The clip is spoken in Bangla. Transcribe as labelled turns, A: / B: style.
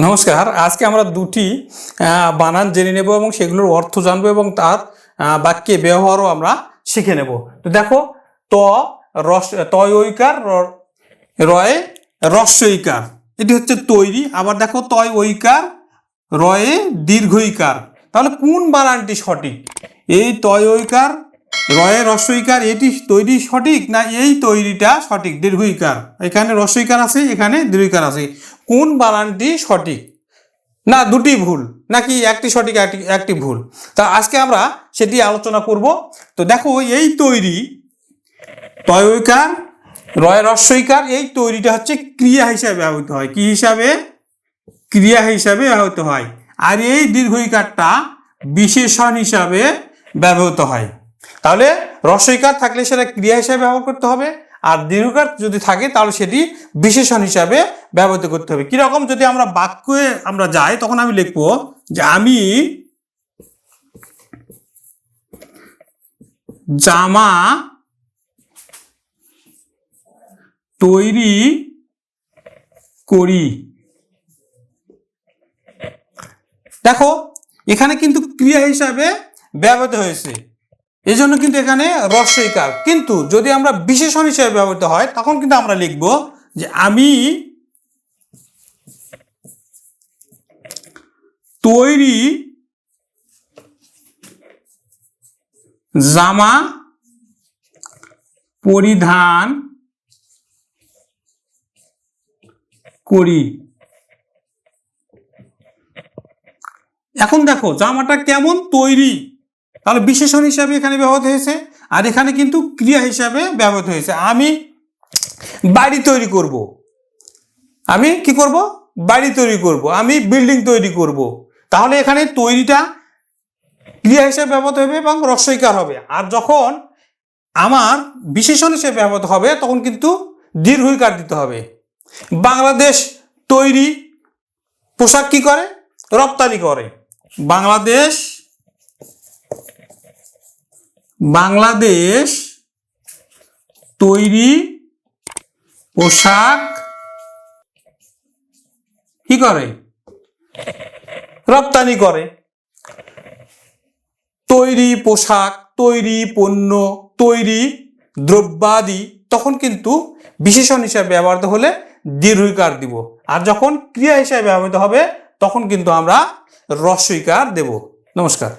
A: নমস্কার, আজকে আমরা দুটি বানান জেনে নেব এবং সেগুলোর অর্থ জানব এবং তার বাক্যে ব্যবহারও আমরা শিখে নেব। তো দেখো, ত, রস, তয়ইকার রয়ে রস্যইকার। এটি হচ্ছে তৈরি। আবার দেখো তয় ঐকার রয়ে দীর্ঘইকার। তাহলে কোন বানানটি সঠিক? এই তয় ঐকার রয়ে রস্যইকার এটি তৈরি সঠিক না এই তৈরিটা সঠিক? দীর্ঘইকার। এখানে রস্যইকার আছে, এখানে দীর্ঘইকার আছে। কোন বানানটি সঠিক? না, দুটি ভুল। নাকি একটি সঠিক, একটি ভুল? তা আজকে আমরা সেটি আলোচনা করব। তো দেখো, এই তৈরি তয়ইকার রয় রস্যইকার এই তৈরিটা হচ্ছে ক্রিয়া হিসাবে ব্যবহৃত হয়। কি হিসাবে? ক্রিয়া হিসাবে ব্যবহৃত হয়। আর এই দীর্ঘইকারটা বিশেষণ হিসাবে ব্যবহৃত হয়। তাহলে রস্যইকার থাকলে সেটা ক্রিয়া হিসাবে ব্যবহার করতে হবে, আর দীর্ঘকার যদি থাকে তাহলে সেটি বিশেষণ হিসাবে ব্যবহৃত করতে হবে। কীরকম যদি আমরা বাক্যে আমরা যাই, তখন আমি লিখব যে আমি জামা তৈরি করি। দেখো, এখানে কিন্তু ক্রিয়া হিসাবে ব্যবহৃত হয়েছে। এই জন্য কিন্তু এখানে রস্যইকার কিন্তু যদি আমরা বিশেষণ হিসেবে ব্যবহৃত হয়, তখন কিন্তু আমরা লিখব যে আমি তৈরি জামা পরিধান করি। এখন দেখো, জামাটা কেমন তৈরি? তাহলে বিশেষণ হিসাবে এখানে ব্যবহৃত হয়েছে, আর এখানে কিন্তু ক্রিয়া হিসাবে ব্যবহৃত হয়েছে আমি বাড়ি তৈরি করব। আমি কি করব বাড়ি তৈরি করব। আমি বিল্ডিং তৈরি করব। তাহলে এখানে তৈরিটা ক্রিয়া হিসেবে ব্যবহৃত হবে এবং রস্যইকার হবে আর যখন আমার বিশেষণ হিসেবে ব্যবহৃত হবে, তখন কিন্তু দীর্ঘইকার দিতে হবে বাংলাদেশ তৈরি পোশাক কি করে রপ্তানি করে বাংলাদেশ বাংলাদেশ তৈরি পোশাক কি করে? রপ্তানি করে। তৈরি পোশাক, তৈরি পণ্য, তৈরি দ্রব্যাদি তখন কিন্তু বিশেষণ হিসাবে ব্যবহৃত হলে দীর্ঘকার দিব। আর যখন ক্রিয়া হিসাবে ব্যবহৃত হবে, তখন কিন্তু আমরা রস্যইকার দেব। নমস্কার।